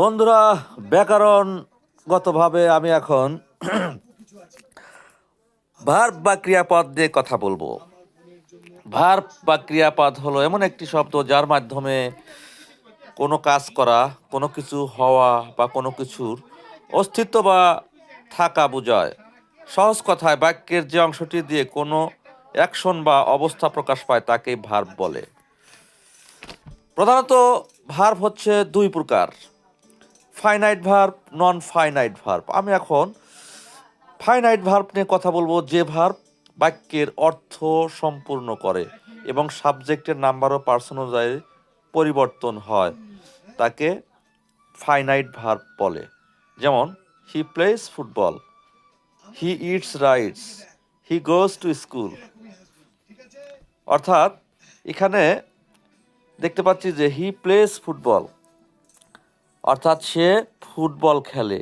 বন্ধুরা ব্যাকরণগতভাবে আমি এখন ভার্ব বা ক্রিয়াপদ নিয়ে কথা বলব। ভার্ব বা ক্রিয়াপদ হলো এমন একটি শব্দ যার মাধ্যমে কোনো কাজ করা, কোনো কিছু হওয়া বা কোনো কিছুর অস্তিত্ব বা থাকা বোঝায়। সহজ কথায় বাক্যের যে অংশটি দিয়ে কোনো অ্যাকশন বা অবস্থা প্রকাশ পায় তাকেই ভার্ব বলে। প্রধানত ভার্ব হচ্ছে দুই প্রকার, finite verb non finite verb. আমি এখন ফাইনাইট ভার্ব নিয়ে কথা বলব যে ভার্ব বাক্যের অর্থ সম্পূর্ণ করে এবং সাবজেক্টের নাম্বার ও পার্সন অনুযায়ী পরিবর্তন হয়, তাকে ফাইনাইট ভার্ব বলে। যেমন he plays football he eats writes he goes to school অর্থাৎ, এখানে দেখতে পাচ্ছি যে হি প্লেস ফুটবল অর্থাৎ, সে ফুটবল খেলে।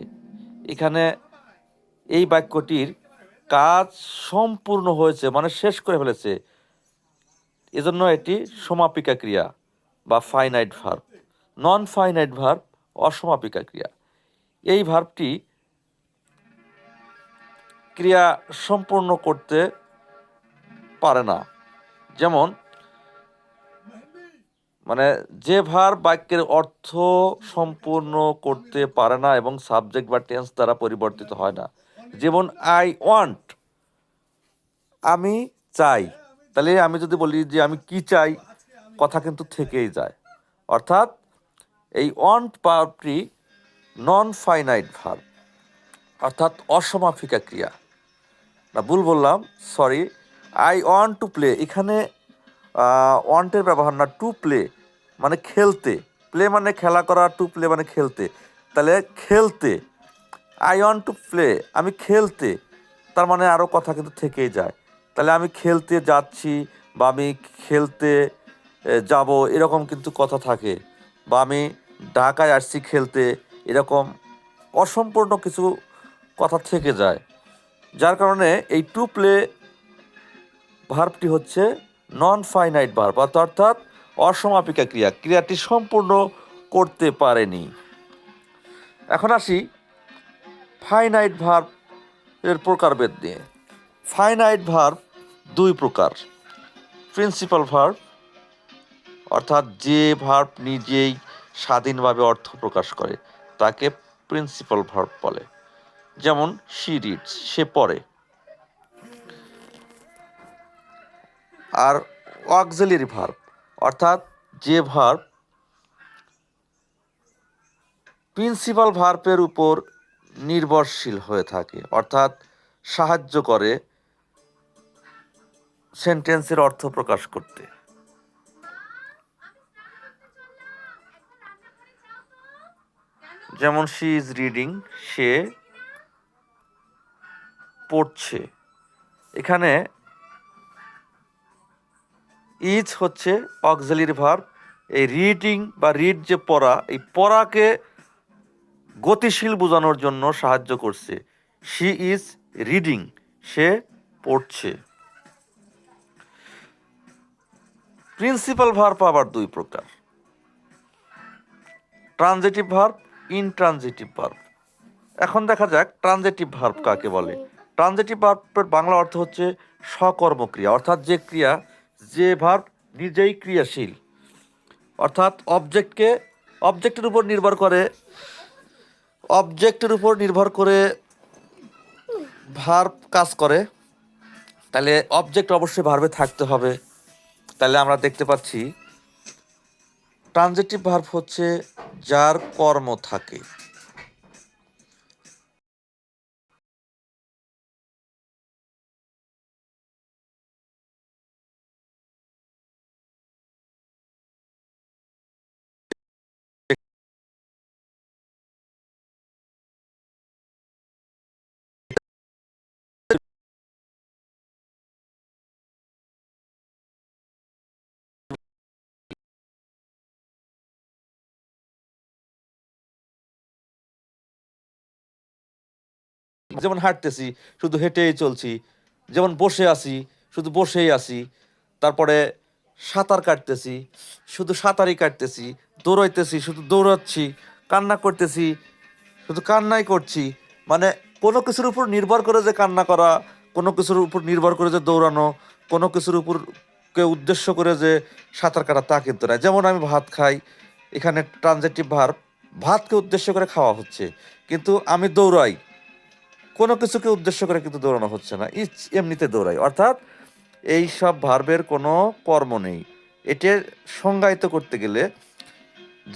এখানে এই বাক্যটির কাজ সম্পূর্ণ হয়েছে মানে শেষ করে ফেলেছে। এজন্য এটি সমাপিকা ক্রিয়া বা finite verb non finite verb অসমাপিকা ক্রিয়া। এই ভার্বটি ক্রিয়া সম্পূর্ণ করতে পারে না। যেমন মানে যে ভার বাক্যের অর্থ সম্পূর্ণ করতে পারে না এবং সাবজেক্ট বা টেন্স দ্বারা পরিবর্তিত হয় না। যেমন আই ওয়ান্ট আমি চাই তাহলে আমি যদি বলি যে, আমি কি চাই কথা কিন্তু থেকেই যায়। অর্থাৎ, এই ওয়ান্ট পাওয়ারটি নন ফাইনাইট ভার, অর্থাৎ অসমাপিকা ক্রিয়া। না, ভুল বললাম sorry I want to play এখানে ওয়ান্টের ব্যবহার না টু প্লে মানে খেলতে। প্লে মানে খেলা করা টু প্লে মানে খেলতে। তাহলে খেলতে। আই ওয়ান্ট টু প্লে আমি খেলতে। তার মানে আরও কথা কিন্তু থেকেই যায়। তাহলে আমি খেলতে যাচ্ছি, বা আমি খেলতে যাব, এরকম কিন্তু কথা থাকে। বা আমি ঢাকায় আসছি খেলতে, এরকম অসম্পূর্ণ কিছু কথা থেকে যায়। যার কারণে এই টু প্লে ভার্বটি হচ্ছে নন ফাইনাইট ভার্ব অর্থাৎ অসমাপিকা ক্রিয়া। ক্রিয়াটি সম্পূর্ণ করতে পারেনি। এখন আসি ফাইনাইট ভার্ব এর প্রকারভেদ নিয়ে। ফাইনাইট ভার্ব দুই প্রকার। প্রিন্সিপাল ভার্ব অর্থাৎ যে ভার্ব নিজেই স্বাধীনভাবে অর্থ প্রকাশ করে, তাকে প্রিন্সিপাল ভার্ব বলে। যেমন শি রিডস সে পড়ে। আর অক্সিলারি ভার্ব অর্থাৎ যে ভার্ব প্রিন্সিপাল ভার্বের উপর নির্ভরশীল হয়ে থাকে, অর্থাৎ সাহায্য করে সেন্টেন্সের অর্থ প্রকাশ করতে। যেমন শি ইজ রিডিং সে পড়ছে। এখানে ইজ হচ্ছে অক্সিলারি ভার্ব এই রিডিং বা রিড যে পড়া, এই পড়াকে গতিশীল বোঝানোর জন্য সাহায্য করছে। শি ইজ রিডিং সে পড়ছে। প্রিন্সিপাল ভার্ব আবার দুই প্রকার। ট্রানজিটিভ ভার্ব ইনট্রানজিটিভ ভার্ব এখন দেখা যাক ট্রানজিটিভ ভার্ব কাকে বলে। ট্রানজিটিভ ভার্বের বাংলা অর্থ হচ্ছে সকর্মক্রিয়া অর্থাৎ যে ক্রিয়া, যে ভার্ব নিজেই ক্রিয়াশীল। অর্থাৎ অবজেক্টকে অবজেক্টের উপর নির্ভর করে অবজেক্টের উপর নির্ভর করে ভার্ব কাজ করে। তাহলে অবজেক্ট অবশ্যই ভার্বে থাকতে হবে। তাহলে আমরা দেখতে পাচ্ছি, ট্রানজিটিভ ভার্ব হচ্ছে যার কর্ম থাকে। যেমন হাঁটতেছি, শুধু হেঁটেই চলছি, যেমন বসে আছি, শুধু বসেই আছি, তারপরে সাঁতার কাটতেছি, শুধু সাঁতারই কাটতেছি, দৌড়াইতেছি, শুধু দৌড়াচ্ছি, কান্না করতেছি, শুধু কান্নাই করছি মানে কোনো কিছুর উপর নির্ভর করে যে কান্না করা, কোনো কিছুর উপর নির্ভর করে যে দৌড়ানো, কোনো কিছুর উপর কে উদ্দেশ্য করে যে সাঁতার কাটা, তা কিন্তু না। যেমন আমি ভাত খাই, এখানে ট্রানজেক্টিভ ভার ভাতকে উদ্দেশ্য করে খাওয়া হচ্ছে, কিন্তু আমি দৌড়াই কোনো কিছুকে উদ্দেশ্য করে কিন্তু দৌড়ানো হচ্ছে না। ইচ, এমনিতে দৌড়াই। অর্থাৎ এই সব ভার্বের কোনো কর্ম নেই। এটার সংজ্ঞায়িত করতে গেলে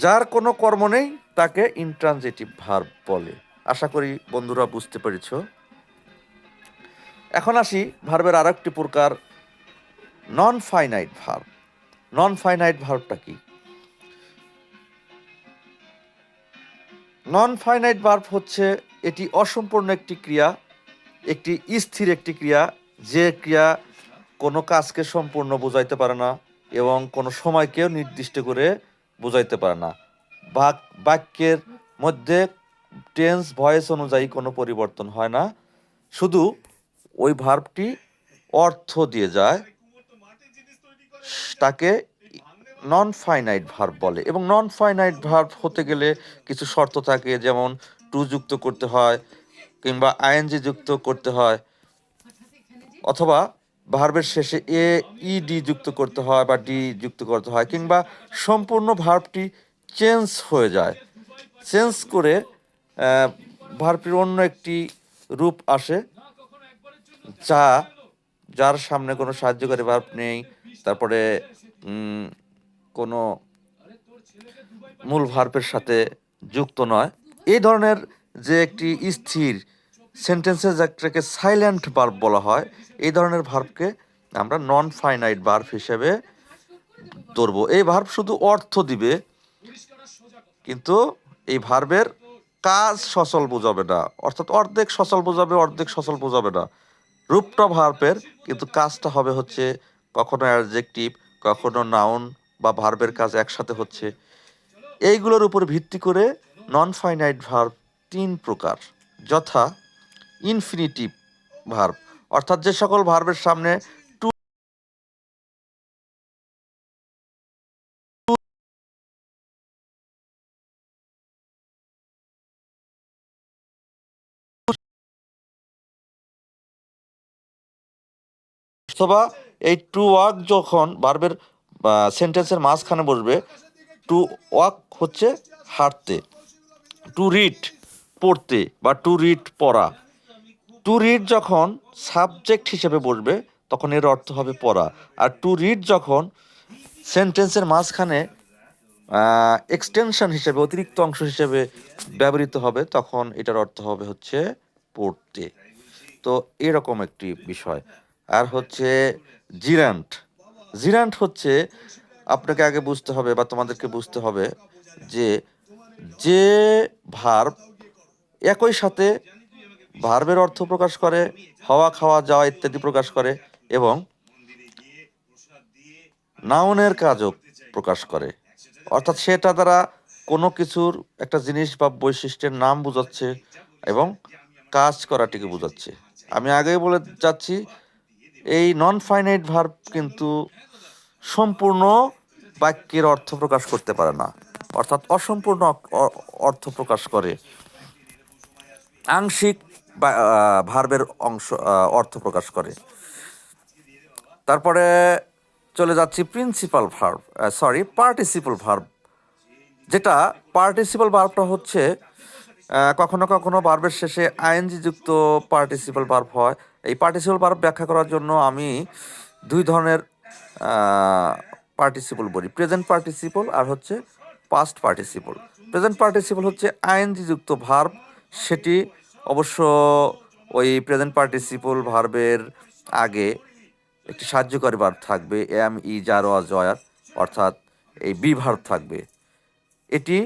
যার কোনো কর্ম নেই, তাকে ইন্ট্রানজেটিভ ভার্ব বলে। আশা করি বন্ধুরা বুঝতে পেরেছ। এখন আসি ভার্বের আর একটি প্রকার non finite verb non finite ভার্বটা কি? নন ফাইনাইট ভার্ব হচ্ছে এটি অসম্পূর্ণ একটি ক্রিয়া, একটি স্থির একটি ক্রিয়া, যে ক্রিয়া কোনো কাজকে সম্পূর্ণ বোঝাইতে পারে না এবং কোনো সময়কেও নির্দিষ্ট করে বোঝাইতে পারে না। বাক, বাক্যের মধ্যে টেন্স ভয়েস অনুযায়ী কোনো পরিবর্তন হয় না। শুধু ওই ভার্বটি অর্থ দিয়ে যায়, তাকে নন ফাইনাইট ভার্ব বলে। এবং নন ফাইনাইট ভার্ব হতে গেলে কিছু শর্ত থাকে, যেমন টু যুক্ত করতে হয় কিংবা আইএনজি যুক্ত করতে হয়। অথবা ভার্বের শেষে এ ই ডি যুক্ত করতে হয় বা ডি যুক্ত করতে হয় কিংবা সম্পূর্ণ ভার্বটি চেঞ্জ হয়ে যায়। চেঞ্জ করে ভার্বটির অন্য একটি রূপ আসে, যা, যার সামনে কোনো সাহায্যকারী ভার্ব নেই, তারপরে কোনো মূল ভার্বের সাথে যুক্ত নয়। এই ধরনের যে একটি স্থির সেন্টেন্সে যাকে সাইলেন্ট ভার্ব বলা হয়, এই ধরনের ভার্বকে আমরা নন ফাইনাইট ভার্ব হিসেবে ধরবো। এই ভার্ব শুধু অর্থ দিবে, কিন্তু এই ভার্বের কাজ সচল বোঝাবে না। অর্থাৎ অর্ধেক সচল বোঝাবে, অর্ধেক সচল বোঝাবে না। রূপটা ভার্বের কিন্তু কাজটা হবে হচ্ছে কখনো অ্যাডজেক্টিভ কখনো নাউন বা ভার্বের কাজ একসাথে হচ্ছে। এইগুলোর উপর ভিত্তি করে নন ফাইনাইট ভার্ব তিন প্রকার, যথা ইনফিনিটিভ ভার্ব অর্থাৎ যে সকল ভার্বের সামনে টু অথবা এই টু ওয়াক যখন ভার্বের সেন্টেন্সের মাঝখানে বসবে টু ওয়াক হচ্ছে হাঁটতে টু রিড পড়তে বা টু রিড পড়া। টু রিড যখন সাবজেক্ট হিসেবে বসবে, তখন এর অর্থ হবে পড়া। আর টু রিড যখন সেন্টেন্সের মাঝখানে এক্সটেনশন হিসেবে, অতিরিক্ত অংশ হিসেবে ব্যবহৃত হবে, তখন এটার অর্থ হবে হচ্ছে পড়তে। তো এরকম একটি বিষয়। আর হচ্ছে জিরান্ট। জিরান্ট হচ্ছে আপনাকে আগে বুঝতে হবে বা তোমাদেরকে বুঝতে হবে যে যে ভার্ব একই সাথে ভার্বের অর্থ প্রকাশ করে, হওয়া, খাওয়া, যাওয়া ইত্যাদি প্রকাশ করে এবং নাউনের কাজও প্রকাশ করে। অর্থাৎ সেটা দ্বারা কোনো কিছুর একটা জিনিস বা বৈশিষ্ট্যের নাম বোঝাচ্ছে এবং কাজ করাটিকে বোঝাচ্ছে। আমি আগেই বলে যাচ্ছি এই নন ফাইনাইট ভার্ব কিন্তু সম্পূর্ণ বাক্যের অর্থ প্রকাশ করতে পারে না। অর্থাৎ অসম্পূর্ণ অর্থ প্রকাশ করে। আংশিক ভার্বের অংশ অর্থ প্রকাশ করে। তারপরে চলে যাচ্ছি principal verb sorry participle verb যেটা পার্টিসিপাল ভার্বটা হচ্ছে কখনো কখনো বার্বের শেষে আইএনজি যুক্ত পার্টিসিপাল ভার্ব হয়। এই পার্টিসিপাল ভার্ব ব্যাখ্যা করার জন্য আমি দুই ধরনের পার্টিসিপল বলি। প্রেজেন্ট পার্টিসিপল আর হচ্ছে পাস্ট পার্টিসিপল। প্রেজেন্ট পার্টিসিপল হচ্ছে আইএনজি যুক্ত ভার্ব। সেটি অবশ্য ওই প্রেজেন্ট পার্টিসিপল ভার্বের আগে একটি সাহায্যকারী ভার্ব থাকবে, এম, ই জার ওয়া জয়ার অর্থাৎ এই বি ভার্ব থাকবে। এটি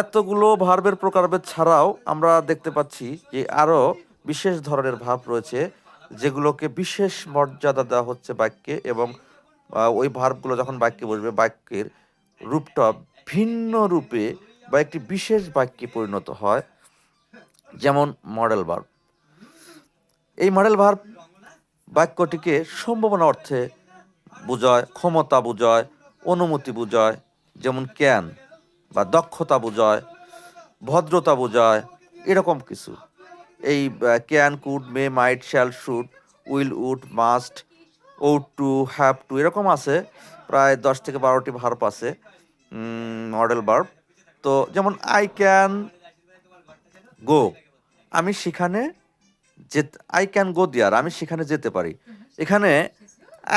এতগুলো ভার্বের প্রকারভেদ ছাড়াও আমরা দেখতে পাচ্ছি যে আরও বিশেষ ধরনের ভাব রয়েছে, যেগুলোকে বিশেষ মর্যাদা দেওয়া হচ্ছে বাক্যে এবং ওই ভার্বগুলো যখন বাক্যে বসবে, বাক্যের রূপটা ভিন্ন রূপে বা একটি বিশেষ বাক্যে পরিণত হয়, যেমন মডেল ভার্ব। এই মডেল ভার্ব বাক্যটিকে সম্ভাবনা অর্থে বোঝায়, ক্ষমতা বোঝায়, অনুমতি বোঝায়, যেমন ক্যান। বা দক্ষতা বোঝায়, ভদ্রতা বোঝায়, এরকম কিছু। এই can could may might shall should will would must ought to have to এরকম আছে। প্রায় দশ থেকে বারোটি ভার্ব আছে মডেল ভার্ব তো যেমন আই ক্যান গো আমি সেখানে যে আই ক্যান গো দিয়ার আমি সেখানে যেতে পারি। এখানে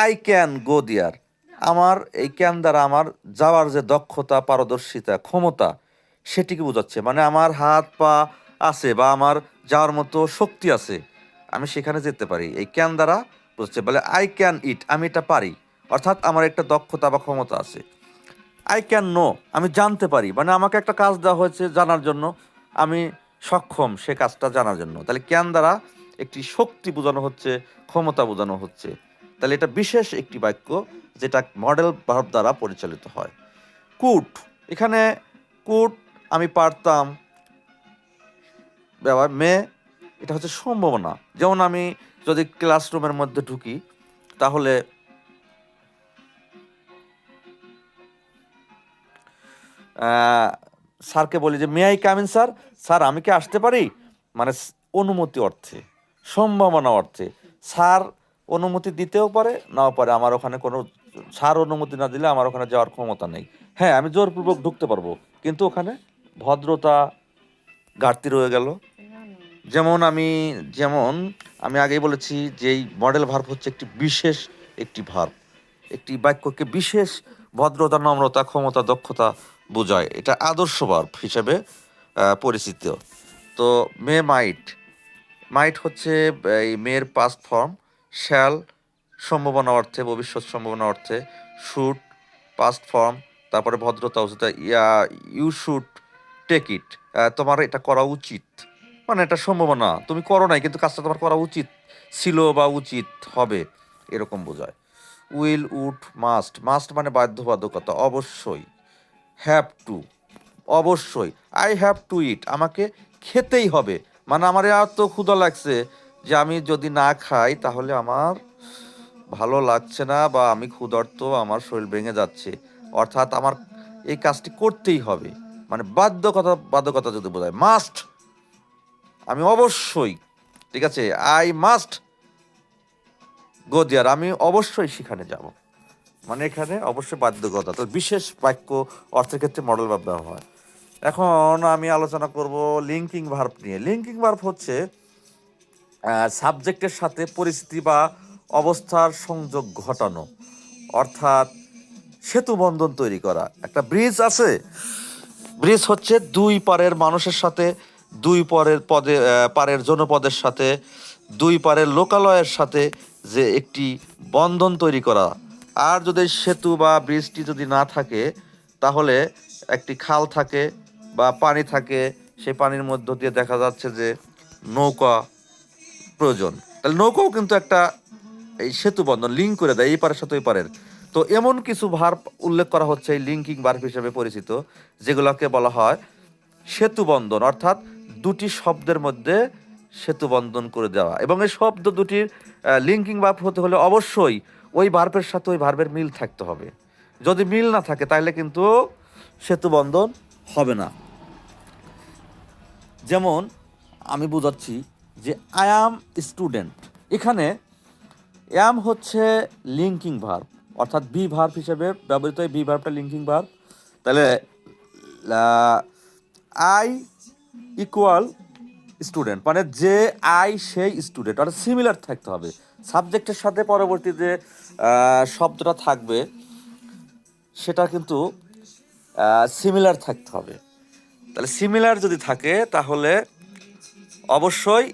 আই ক্যান গো দিয়ার আমার এই ক্যান দ্বারা আমার যাওয়ার যে দক্ষতা, পারদর্শিতা, ক্ষমতা, সেটিকে বোঝাচ্ছে। মানে আমার হাত পা আছে বা আমার যাওয়ার মতো শক্তি আছে, আমি সেখানে যেতে পারি। এই ক্যান দ্বারা বোঝাচ্ছে, বলে আই ক্যান ইট আমি এটা পারি। অর্থাৎ আমার একটা দক্ষতা বা ক্ষমতা আছে। আই ক্যান নো আমি জানতে পারি। মানে আমাকে একটা কাজ দেওয়া হয়েছে জানার জন্য, আমি সক্ষম সে কাজটা জানার জন্য। তাহলে ক্যান দ্বারা একটি শক্তি বোঝানো হচ্ছে, ক্ষমতা বোঝানো হচ্ছে। তাহলে এটা বিশেষ একটি বাক্য যেটা মডেল ভার্ব দ্বারা পরিচালিত হয়। কুট, এখানে কুট আমি পারতাম। ব্যবহার, মে, এটা হচ্ছে সম্ভাবনা। যেমন আমি যদি ক্লাসরুমের মধ্যে ঢুকি, তাহলে স্যারকে বলি যে may I come in sir sir আমি কি আসতে পারি? মানে অনুমতি অর্থে, সম্ভাবনা অর্থে। স্যার অনুমতি দিতেও পারে, নাও পারে। আমার ওখানে কোনো সার অনুমতি না দিলে আমার ওখানে যাওয়ার ক্ষমতা নেই। হ্যাঁ আমি জোরপূর্বক ঢুকতে পারব, কিন্তু ওখানে ভদ্রতা ঘাটতি রয়ে গেল। যেমন আমি যেমন আমি আগেই বলেছি যে এই মডেল ভার্ব হচ্ছে একটি বিশেষ একটি ভার্ব একটি বাক্যকে বিশেষ ভদ্রতা, নম্রতা, ক্ষমতা, দক্ষতা বোঝায়। এটা আদর্শ ভার্ব হিসেবে পরিচিত। তো মে মাইট মাইট হচ্ছে, এই মেয়ের পাস্ট ফর্ম শ্যাল সম্ভাবনা অর্থে, ভবিষ্যৎ সম্ভাবনা অর্থে শুট পাস্ট ফর্ম তারপরে ভদ্রতা উচিত, yeah you should take it তোমার এটা করা উচিত। মানে এটা সম্ভাবনা। তুমি করো নাই, কিন্তু কাজটা তোমার করা উচিত। ছিল বা উচিত হবে, এরকম বোঝায়। Will, would, must. মাস্ট মানে বাধ্যবাধকতা, অবশ্যই। হ্যাভ টু, অবশ্যই। I have to eat. আমাকে খেতেই হবে। মানে আমার এত ক্ষুধা লাগছে যে আমি যদি না খাই তাহলে আমার ভালো লাগছে না বা আমি ক্ষুধার্ত, আমার শরীর ভেঙে যাচ্ছে। অর্থাৎ আমার এই কাজটি করতেই হবে। মানে বাধ্যকতা বাধ্যকতা যদি বোঝায় মাস্ট আমি অবশ্যই, ঠিক আছে? আই মাস্ট গো আমি অবশ্যই সেখানে যাব। মানে এখানে অবশ্যই বাধ্যকতা। তো বিশেষ বাক্য অর্থের ক্ষেত্রে মডেল দেওয়া হয় এখন আমি আলোচনা করব লিঙ্কিং ভার্ব নিয়ে। লিঙ্কিং ভার্ব হচ্ছে সাবজেক্টের সাথে পরিস্থিতি বা অবস্থার সংযোগ ঘটানো, অর্থাৎ সেতু বন্ধন তৈরি করা। একটা ব্রিজ আছে। ব্রিজ হচ্ছে দুই পারের মানুষের সাথে, দুই পরের পদে পারের জনপদের সাথে, দুই পারের লোকালয়ের সাথে যে একটি বন্ধন তৈরি করা। আর যদি সেতু বা ব্রিজটি যদি না থাকে, তাহলে একটি খাল থাকে বা পানি থাকে। সেই পানির মধ্য দিয়ে দেখা যাচ্ছে যে নৌকা প্রয়োজন। তাহলে নৌকাও কিন্তু একটা এই সেতু বন্ধন লিঙ্ক করে দেয়, এই পারের সাথে ওই পারের। তো এমন কিছু ভার্ব উল্লেখ করা হচ্ছে এই লিঙ্কিং ভার্ব হিসেবে পরিচিত, যেগুলোকে বলা হয় সেতু বন্ধন, অর্থাৎ দুটি শব্দের মধ্যে সেতু বন্ধন করে দেওয়া। এবং এই শব্দ দুটির লিঙ্কিং ভার্ব হতে হলে অবশ্যই ওই ভার্বের সাথে ওই ভার্বের মিল থাকতে হবে। যদি মিল না থাকে, তাহলে কিন্তু সেতু বন্ধন হবে না। যেমন আমি বোঝাচ্ছি যে আই অ্যাম স্টুডেন্ট এখানে অ্যাম হচ্ছে লিঙ্কিং ভার্ব অর্থাৎ বি ভার্ব হিসেবে ব্যবহৃত এই বি ভার্বটা লিঙ্কিং ভার্ব তাহলে আই ইকুয়াল স্টুডেন্ট মানে যে আই সেই স্টুডেন্ট অর্থাৎ সিমিলার থাকতে হবে। সাবজেক্টের সাথে পরবর্তী যে শব্দটা থাকবে, সেটা কিন্তু সিমিলার থাকতে হবে। তাহলে সিমিলার যদি থাকে, তাহলে অবশ্যই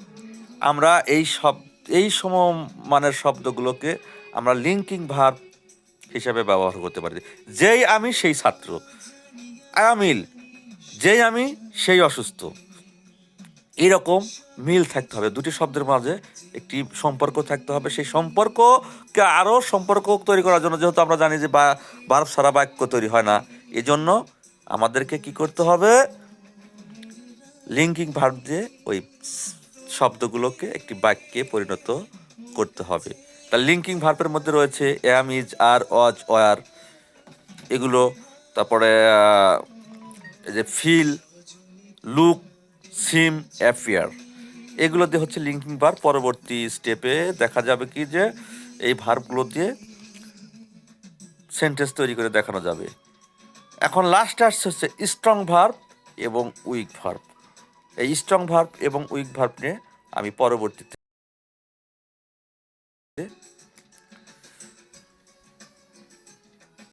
আমরা এই সব, এই সম মানের শব্দগুলোকে আমরা লিঙ্কিং ভার্ব হিসাবে ব্যবহার করতে পারি। যেই আমি সেই ছাত্র আয়ামিল যেই আমি সেই অসুস্থ। এরকম মিল থাকতে হবে। দুটি শব্দের মাঝে একটি সম্পর্ক থাকতে হবে। সেই সম্পর্ককে আরও সম্পর্ক তৈরি করার জন্য যেহেতু আমরা জানি যে বা বারব সারা বাক্য তৈরি হয় না, এজন্য আমাদেরকে কি করতে হবে? লিঙ্কিং ভার্ব দিয়ে ওই শব্দগুলোকে একটি বাক্যে পরিণত করতে হবে। তার লিঙ্কিং ভার্পের মধ্যে রয়েছে M is R Aja war এগুলো, তারপরে যে ফিল লুক সিম অ্যাফিয়ার এগুলো দিয়ে হচ্ছে লিঙ্কিং ভার্ব পরবর্তী স্টেপে দেখা যাবে কি যে, এই ভার্বগুলো দিয়ে সেন্টেন্স তৈরি করে দেখানো যাবে। এখন লাস্ট আসছে হচ্ছে স্ট্রং ভার্ব এবং উইক ভার্ব এই স্ট্রং ভার্ব এবং উইক ভার্ব নিয়ে আমি পরবর্তীতে